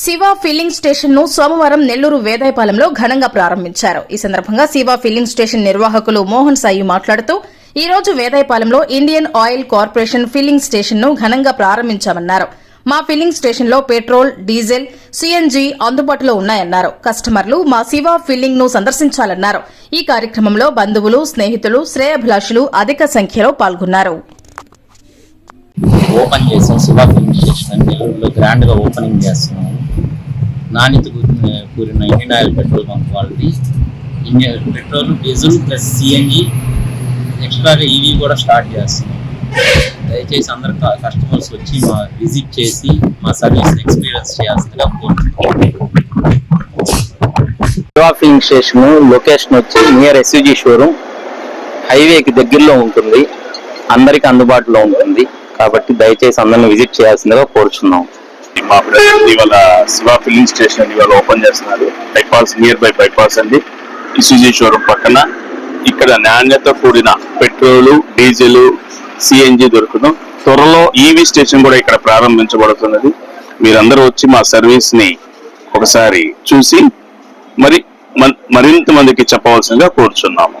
Shiva filling స్టేషన్ను సోమవారం నెల్లూరు వేదాయపాలెంలో ఘనంగా ప్రారంభించారు. ఈ సందర్భంగా శివ ఫిల్లింగ్ స్టేషన్ నిర్వాహకులు మోహన్ సాయి మాట్లాడుతూ ఈ రోజు వేదాయపాలెంలో ఇండియన్ ఆయిల్ కార్పొరేషన్ ఫిల్లింగ్ స్టేషన్ను ఘనంగా ప్రారంభించామన్నారు. మా ఫిల్లింగ్ స్టేషన్లో పెట్రోల్ డీజిల్ సీఎన్జీ అందుబాటులో ఉన్నాయన్నారు. కస్టమర్లు మా శివ ఫిల్లింగ్ను సందర్శించాలన్నారు. ఈ కార్యక్రమంలో బంధువులు స్నేహితులు శ్రేయభిలాషులు అధిక సంఖ్యలో పాల్గొన్నారు. ఓపెన్ చేసాం శివ ఫిల్లింగ్ స్టేషన్ నెల్లూరులో గ్రాండ్గా ఓపెనింగ్ చేస్తున్నాము నాణ్యత కూరిన ఇండియన్ ఆయిల్ పెట్రోల్ పంప్ వాళ్ళది. Indian petrol diesel plus CNG ఎక్స్ట్రాగా ఈవీ కూడా స్టార్ట్ చేస్తున్నాం. దయచేసి అందరు కస్టమర్స్ వచ్చి మా విజిట్ చేసి మా సర్వీస్ ఎక్స్పీరియన్స్ చేయాల్సిందిగా కోరుతున్నాం శివా స్టేషన్ లొకేషన్ వచ్చి నియర్ ఎస్యూజీ షోరూమ్. హైవేకి దగ్గరలో ఉంటుంది. అందరికి అందుబాటులో ఉంటుంది. కాబట్టి దయచేసి అందరిని విజిట్ చేయాల్సిందిగా కోరుచున్నాం. మా ప్రజెంట్ ఇవాళ శివ ఫిల్లింగ్ స్టేషన్ ఇవాళ ఓపెన్ చేస్తున్నారు. బైపాస్ నియర్ బై బైపాస్ అండి. ఇసుజీ షోరూమ్ పక్కన ఇక్కడ నాణ్యత కూడిన పెట్రోల్ డీజిల్ సిఎన్జి దొరుకును త్వరలో ఈవీ స్టేషన్ కూడా ఇక్కడ ప్రారంభించబడుతున్నది. మీరందరూ వచ్చి మా సర్వీస్ని ఒకసారి చూసి మరి మరింత మందికి చెప్పవలసిందిగా కోరుచున్నాము.